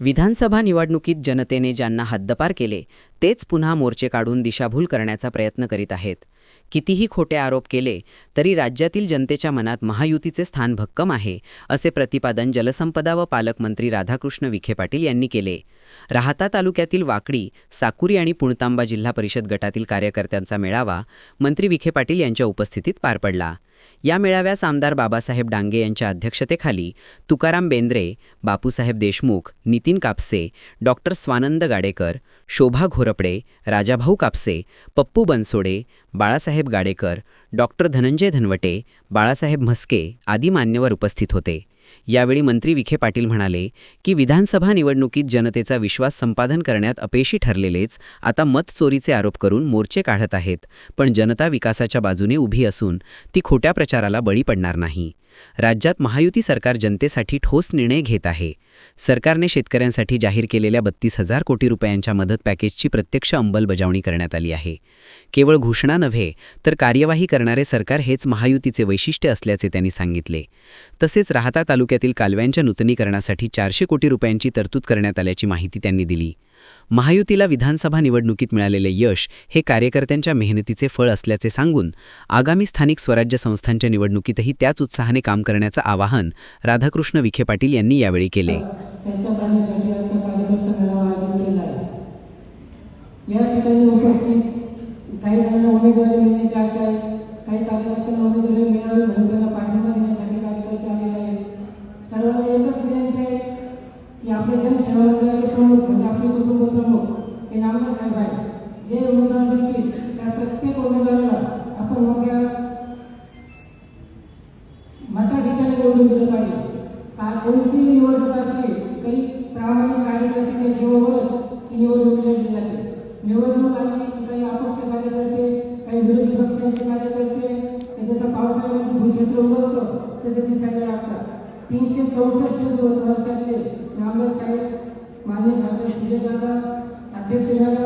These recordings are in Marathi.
विधानसभा निवडणुकीत जनतेने ज्यांना हद्दपार केले तेच पुन्हा मोर्चे काढून दिशाभूल करण्याचा प्रयत्न करीत आहेत. कितीही खोटे आरोप केले तरी राज्यातील जनतेच्या मनात महायुतीचे स्थान भक्कम आहे असे प्रतिपादन जलसंपदा व पालकमंत्री राधाकृष्ण विखे पाटील यांनी केले. राहता तालुक्यातील वाकडी साकुरी आणि पुणतांबा जिल्हा परिषद गटातील कार्यकर्त्यांचा मेळावा मंत्री विखे पाटील यांच्या उपस्थितीत पार पडला. या मेळाव्यास आमदार बाबासाहेब डांगे यांच्या अध्यक्षतेखाली तुकाराम बेंद्रे बापूसाहेब देशमुख नितीन कापसे डॉक्टर स्वानंद गाडेकर शोभा घोरपडे राजाभाऊ कापसे पप्पू बनसोडे बाळासाहेब गाडेकर डॉक्टर धनंजय धनवटे बाळासाहेब म्हस्के आदी मान्यवर उपस्थित होते. यावेळी मंत्री विखे पाटील म्हणाले की विधानसभा निवडणुकीत जनतेचा विश्वास संपादन करण्यात अपयशी ठरलेलेच आता मतचोरीचे आरोप करून मोर्चे काढत आहेत पण जनता विकासाच्या बाजूने उभी असून ती खोट्या प्रचाराला बळी पडणार नाही. राज्यात महायुती सरकार जनतेसाठी ठोस निर्णय घेत आहे. सरकारने शेतकऱ्यांसाठी जाहीर केलेल्या बत्तीस हजार कोटी रुपयांच्या मदत पॅकेजची प्रत्यक्ष अंमलबजावणी करण्यात आली आहे. केवळ घोषणा नव्हे तर कार्यवाही करणारे सरकार हेच महायुतीचे वैशिष्ट्य असल्याचे त्यांनी सांगितले. तसेच राहता तालुक्यातील कालव्यांच्या नूतनीकरणासाठी चारशे कोटी रुपयांची तरतूद करण्यात आल्याची माहिती त्यांनी दिली. महायुतीला विधानसभा निवडणुकीत मिळालेले यश हे कार्यकर्त्यांच्या मेहनतीचे फळ असल्याचे सांगून आगामी स्थानिक स्वराज्य संस्थांच्या निवडणुकीतही त्याच उत्साहाने काम करण्याचं आवाहन राधाकृष्ण विखे पाटील यांनी यावेळी केले. या ठिकाणी उपस्थित उमेदवार त्या प्रत्येक उमेदवाराला आपण मोठ्या मताधिकाने निवडून दिलं पाहिजे. का कोणतीही निवडणूक असली तरी प्रामाणिक कार्यकर्त्याच्या जीवावरच ती निवडणूक लढली जाते. निवडणूक आली की काही अपक्ष कार्यकर्ते काही विरोधी पक्षाचे कार्यकर्ते जसं पावसाळ्यामध्ये भूक्षेत्र उगवतं तसे दिसायला लागतात. तीनशे चौसष्ट दिवस वर्षातले आमदार साहेब मान्य खासदार सुजयदादा अध्यक्ष दादा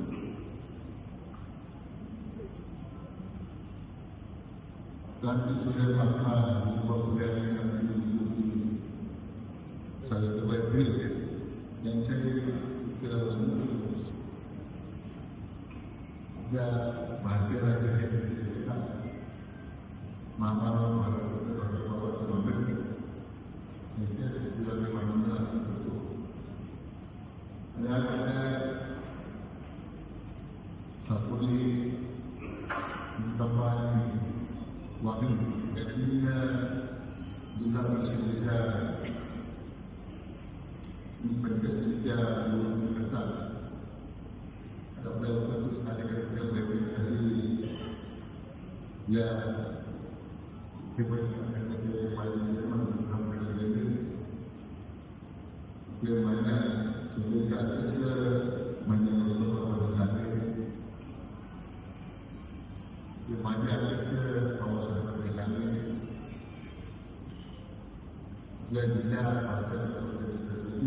आणि गांधी सावित्रीबाई फुले यांच्या उत्तरा वंदन करतो आपल्या भारतीय राज्याच्या महामानव भारत डॉक्टर बाबासाहेब आंबेडकर यांच्या स्थितीला मी मानवंदना करतो आणि आज आपल्या साकोली मुंताफा आणि वाकडी यातील जिल्हा परिषदेच्या पंचस्थितीच्या निवडणुकीकरता आपल्या उपस्थित कार्यकर्त्या बैठकीसाठी या हे पण करण्याचे आपल्या जिल्ह्या भारताच्या सचिव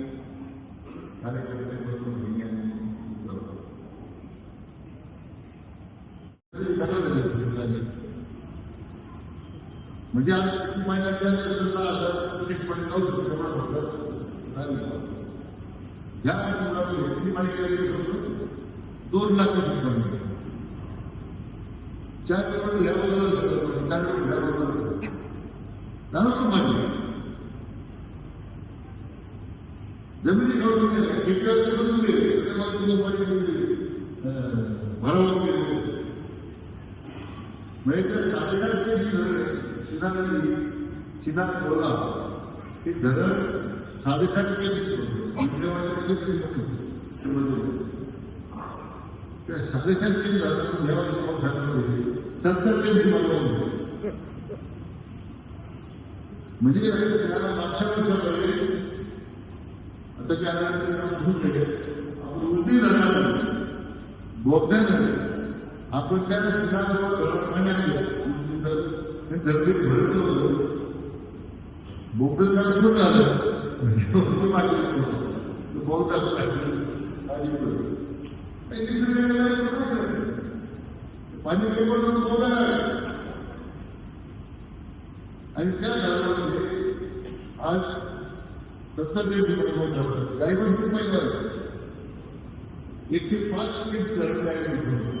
म्हणजे आज किती महिन्यात सुद्धा आता सिक्स पॉईंट नऊ तेवढा होतं या मुलाला किती माहिती दोन लाख रुपये चार करोड ह्या बरोबर चार करोड ह्या बरोबर जाणवतो माझी जमिनी सोडून गेल्या म्हणजे त्या साडेचारशे जी धरण शिना नदी शिना खोला ते धरण साडेसातशे त्या साडेसातशे धरण म्हणजे त्याला मागच्या आता त्या आपण उलटी जाणार आपण त्या गर्दीत भरत होतो बोगद्याला कुठं आलं पाणी पेपर बोला आणि त्या झाडामध्ये आज सत्तर ते काही पण खूप एकशे पाच फीट धरण आहे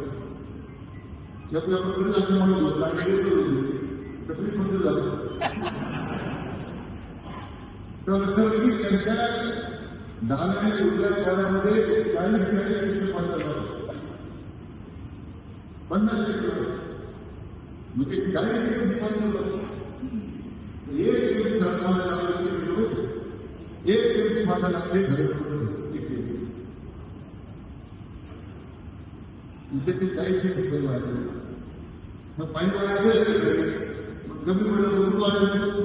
होतं आणि तकलीफ तर सर त्यांच्या दान आणि काही पन्नास पन्नास टक्के म्हणजे चाळीस टक्के एक दिवस लागले एक दिवस. माझा लागले इथे ते चाळीस टक्के वाढले मग पाणी कमी